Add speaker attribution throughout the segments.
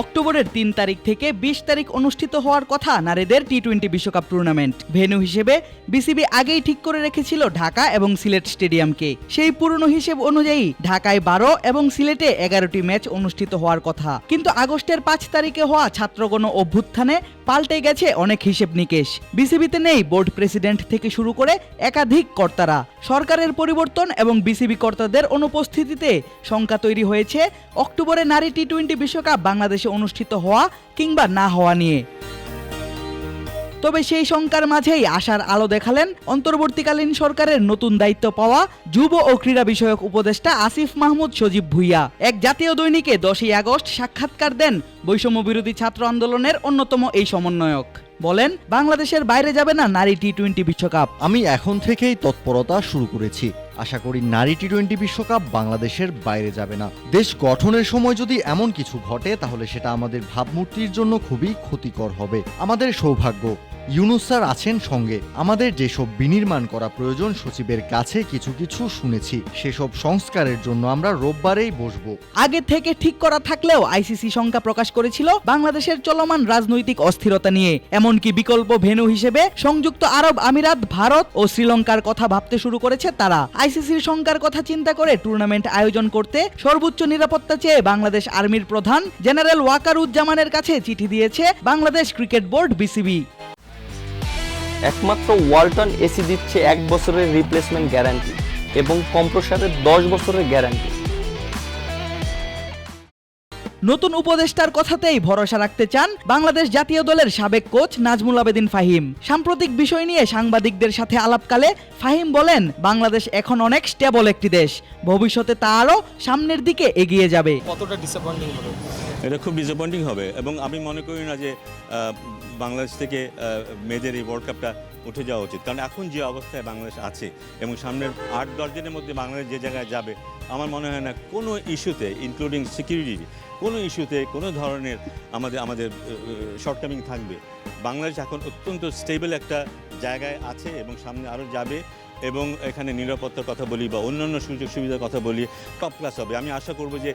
Speaker 1: অক্টোবরের তিন তারিখ থেকে বিশ তারিখ অনুষ্ঠিত হওয়ার কথা নারীদের টি টোয়েন্টি বিশ্বকাপ টুর্নামেন্ট। ভেন্যু হিসেবে বিসিবি আগেই ঠিক করে রেখেছিল ঢাকা এবং সিলেট স্টেডিয়ামকে। সেই পুরনো হিসেব অনুযায়ী ঢাকায় বারো এবং সিলেটে এগারোটি ম্যাচ অনুষ্ঠিত হওয়ার কথা। কিন্তু আগস্টের পাঁচ তারিখে হওয়া ছাত্রগণ অভ্যুত্থানে পাল্টে গেছে অনেক হিসেব নিকেশ। বিসিবিতে নেই বোর্ড প্রেসিডেন্ট থেকে শুরু করে একাধিক কর্তারা। সরকারের পরিবর্তন এবং বিসিবি কর্তাদের অনুপস্থিতিতে শঙ্কা তৈরি হয়েছে। অক্টোবরে নারী টি টোয়েন্টি বিশ্বকাপ বাংলাদেশে অনুষ্ঠিত হওয়া কিংবা না হওয়া নিয়ে। তবে সেই শঙ্কার মাঝেই আশার আলো দেখালেন অন্তর্বর্তীকালীন সরকারের নতুন দায়িত্ব পাওয়া যুব ও ক্রীড়া বিষয়ক উপদেষ্টা আসিফ মাহমুদ সজীব ভুইয়া। এক জাতীয় দৈনিকে দশই আগস্ট সাক্ষাৎকার দেন বৈষম্য বিরোধী ছাত্র আন্দোলনের অন্যতম এই সমন্বয়ক। বলেন, বাংলাদেশের বাইরে যাবে না নারী টি টোয়েন্টি বিশ্বকাপ।
Speaker 2: আমি এখন থেকেই তৎপরতা শুরু করেছি। আশা করি নারী টি টোয়েন্টি বিশ্বকাপ বাংলাদেশের বাইরে যাবে না। দেশ গঠনের সময় যদি এমন কিছু ঘটে, তাহলে সেটা আমাদের ভাবমূর্তির জন্য খুবই ক্ষতিকর হবে। আমাদের সৌভাগ্য, ইউনুস স্যার আছেন সঙ্গে। আমাদের যেসব বিনির্মাণ করা প্রয়োজন, সচিবের কাছে কিছু কিছু শুনেছি। সেসব সংস্কারের জন্য আমরা রোববারেই বসবো।
Speaker 1: আগে থেকে ঠিক করা থাকলেও আইসিসি শঙ্কা প্রকাশ করেছিল বাংলাদেশের চলমান রাজনৈতিক অস্থিরতা নিয়ে। এমনকি বিকল্প ভেন্যু হিসেবে সংযুক্ত আরব আমিরাত, ভারত ও শ্রীলঙ্কার কথা ভাবতে শুরু করেছে তারা। আইসিসির শঙ্কার কথা চিন্তা করে টুর্নামেন্ট আয়োজন করতে সর্বোচ্চ নিরাপত্তা চেয়ে বাংলাদেশ আর্মির প্রধান জেনারেল ওয়াকারুজ্জামানের কাছে চিঠি দিয়েছে বাংলাদেশ ক্রিকেট বোর্ড বিসিবি।
Speaker 3: একমাত্র ওয়ালটন এসি দিচ্ছে এক বছরের রিপ্লেসমেন্ট গ্যারান্টি এবং কম্প্রসারের দশ বছরের গ্যারান্টি
Speaker 1: নতুন উপদেষ্টার কথাতেই ভরসা রাখতে চান বাংলাদেশ জাতীয় দলের সাবেক কোচ নাজমুল আবেদিন ফাহিম। সাম্প্রতিক বিষয় নিয়ে সাংবাদিকদের সাথে আলাপকালে ফাহিম বলেন, বাংলাদেশ এখন অনেক স্টেবল একটি দেশ। ভবিষ্যতে তা আরও সামনের দিকে এগিয়ে যাবে।
Speaker 4: কতটা
Speaker 5: এটা খুব ডিসঅ্যাপয়েন্টিং হবে। এবং আমি মনে করি না যে বাংলাদেশ থেকে মেয়েদের এই ওয়ার্ল্ড কাপটা উঠে যাওয়া উচিত। কারণ এখন যে অবস্থায় বাংলাদেশ আছে এবং সামনের আট, দশ দিনের মধ্যে বাংলাদেশ যে জায়গায় যাবে, আমার মনে হয় না কোনো ইস্যুতে ইনক্লুডিং সিকিউরিটি কোনো ইস্যুতে, কোনো ধরনের আমাদের আমাদের শর্টকামিং থাকবে। বাংলাদেশ এখন অত্যন্ত স্টেবল একটা জায়গায় আছে এবং সামনে আরও যাবে। এবং এখানে নিরাপত্তার কথা বলি বা অন্যান্য সুযোগ সুবিধার কথা বলি টপ ক্লাস হবে। আমি আশা করব যে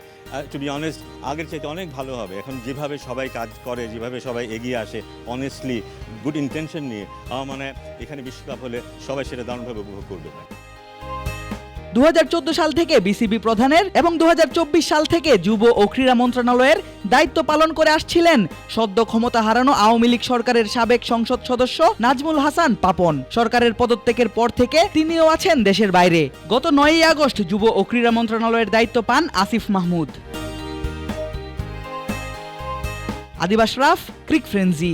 Speaker 5: টু বি অনেস্ট আগের চাইতে অনেক ভালো হবে। এখন যেভাবে সবাই কাজ করে, যেভাবে সবাই এগিয়ে আসে অনেস্টলি গুড ইন্টেনশন নিয়ে, আমার মানে এখানে বিশ্বকাপ হলে সবাই সেটা দারুণভাবে উপভোগ করবে।
Speaker 1: দু সাল থেকে বিসিবি প্রধানের এবং দু হাজার চব্বিশ সাল থেকে যুব ও ক্রীড়া মন্ত্রণালয়ের দায়িত্ব পালন করে আসছিলেন সদ্য ক্ষমতা হারানো আওয়ামী লীগ সরকারের সাবেক সংসদ সদস্য নাজমুল হাসান পাপন। সরকারের পদত্যাগের পর থেকে তিনিও আছেন দেশের বাইরে। গত নয়ই আগস্ট যুব ও ক্রীড়া মন্ত্রণালয়ের দায়িত্ব পান আসিফ মাহমুদ। আদিবাস রাফ, ক্রিক ফ্রেন্সি।